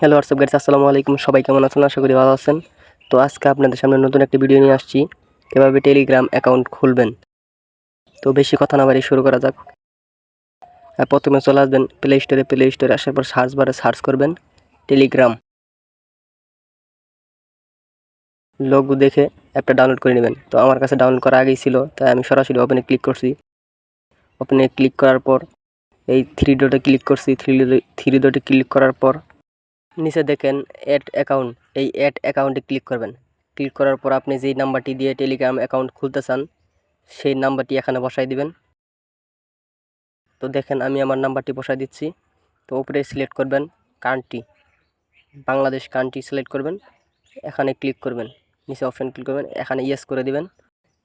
Hello WhatsApp guys আসসালামু আলাইকুম সবাই কেমন আছেন? আশা করি ভালো আছেন। তো আজকে আপনাদের সামনে নতুন একটি ভিডিও নিয়ে আসছি। কীভাবে টেলিগ্রাম অ্যাকাউন্ট খুলবেন। তো বেশি কথা না বাড়ি শুরু করা যাক। প্রথমে চলে আসবেন প্লে স্টোরে প্লে স্টোরে আসার পর সার্চ বারে সার্চ করবেন টেলিগ্রাম লোগো দেখে অ্যাপটা ডাউনলোড করে নেবেন। তো আমার কাছে ডাউনলোড করা আগেই ছিল, তাই আমি সরাসরি ওপেনে ক্লিক করছি। ওপেনে ক্লিক করার পর এই থ্রি ডটে ক্লিক করছি। থ্রি থ্রি ডটে ক্লিক করার পর নিচে দেখেন অ্যাড অ্যাকাউন্ট এই অ্যাড অ্যাকাউন্টে ক্লিক করবেন। ক্লিক করার পর আপনি যেই নাম্বারটি দিয়ে টেলিগ্রাম অ্যাকাউন্ট খুলতে চান, সেই নাম্বারটি এখানে বসাই দিবেন। তো দেখেন আমি আমার নাম্বারটি বসাই দিচ্ছি। তো ওপরে সিলেক্ট করবেন কান্ট্রি বাংলাদেশ কান্ট্রি সিলেক্ট করবেন। এখানে ক্লিক করবেন, নিচে অপশান ক্লিক করবেন, এখানে ইয়েস করে দিবেন।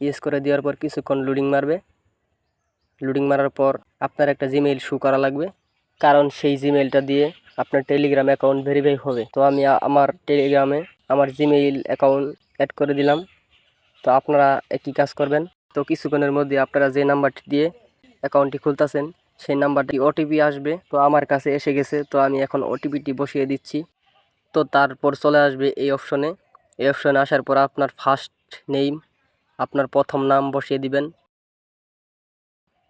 ইয়েস করে দেওয়ার পর কিছুক্ষণ লোডিং মারবে। লোডিং মারার পর আপনার একটা জিমেইল শু করা লাগবে। কারণ সেই জিমেইলটা দিয়ে আপনার টেলিগ্রাম অ্যাকাউন্ট ভেরিফাই হবে। তো আমি আমার টেলিগ্রামে আমার জিমেইল অ্যাকাউন্ট অ্যাড করে দিলাম। তো আপনারা একই কাজ করবেন। তো কিছুক্ষণের মধ্যে আপনারা যে নাম্বারটি দিয়ে অ্যাকাউন্টটি খুলতেছেন, সেই নাম্বারটি ওটিপি আসবে। তো আমার কাছে এসে গেছে। তো আমি এখন ওটিপিটি বসিয়ে দিচ্ছি। তো তারপর চলে আসবে এই অপশনে এই অপশনে আসার পর আপনার ফার্স্ট নেম আপনার প্রথম নাম বসিয়ে দিবেন।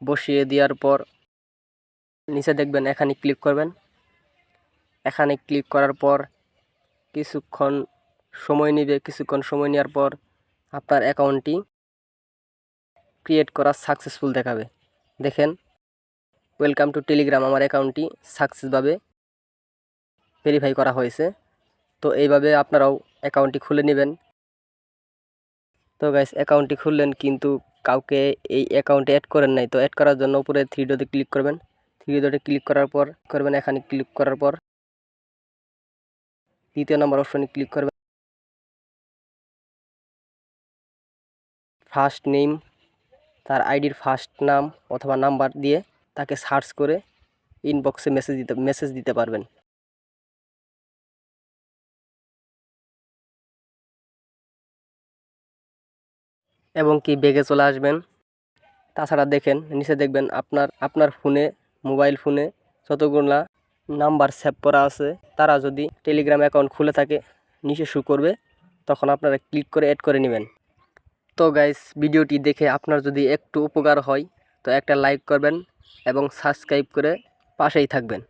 বসিয়ে দেওয়ার পর নিচে দেখবেন এখানে ক্লিক করবেন। এখানে ক্লিক করার পর কিছুক্ষণ সময় নেবে, কিছুক্ষণ সময় নেওয়ার পর আপনার অ্যাকাউন্টটি ক্রিয়েট করা সাকসেসফুল দেখাবে। দেখেন ওয়েলকাম টু টেলিগ্রাম আমার অ্যাকাউন্টটি সাকসেসভাবে ভেরিফাই করা হয়েছে। তো এইভাবে আপনারাও অ্যাকাউন্টটি খুলে নেবেন। তো গাইস অ্যাকাউন্টটি খুললেন কিন্তু কাউকে এই অ্যাকাউন্টে অ্যাড করেন নাই। তো অ্যাড করার জন্য উপরে থ্রি ডোতে ক্লিক করবেন। থ্রি ডটে ক্লিক করার পর, করবেন এখানে ক্লিক করার পর দ্বিতীয় নম্বর অপশনে ক্লিক করবেন। ফার্স্ট নেম, তার আইডির ফার্স্ট নাম অথবা নাম্বার দিয়ে তাকে সার্চ করে ইনবক্সে মেসেজ দিতে মেসেজ দিতে পারবেন। এবং কি বেগে চলে আসবেন। তাছাড়া দেখেন, নিচে দেখবেন আপনার আপনার ফোনে, মোবাইল ফোনে যতগুলা নাম্বার সেভ করা আছে। তারা যদি টেলিগ্রাম অ্যাকাউন্ট খুলে থাকে, নিচে শু করবে, তখন আপনারা ক্লিক করে অ্যাড করে নেবেন। তো গাইস ভিডিওটি দেখে আপনার যদি একটু উপকার হয়, তো একটা লাইক করবেন এবং সাবস্ক্রাইব করে পাশেই থাকবেন।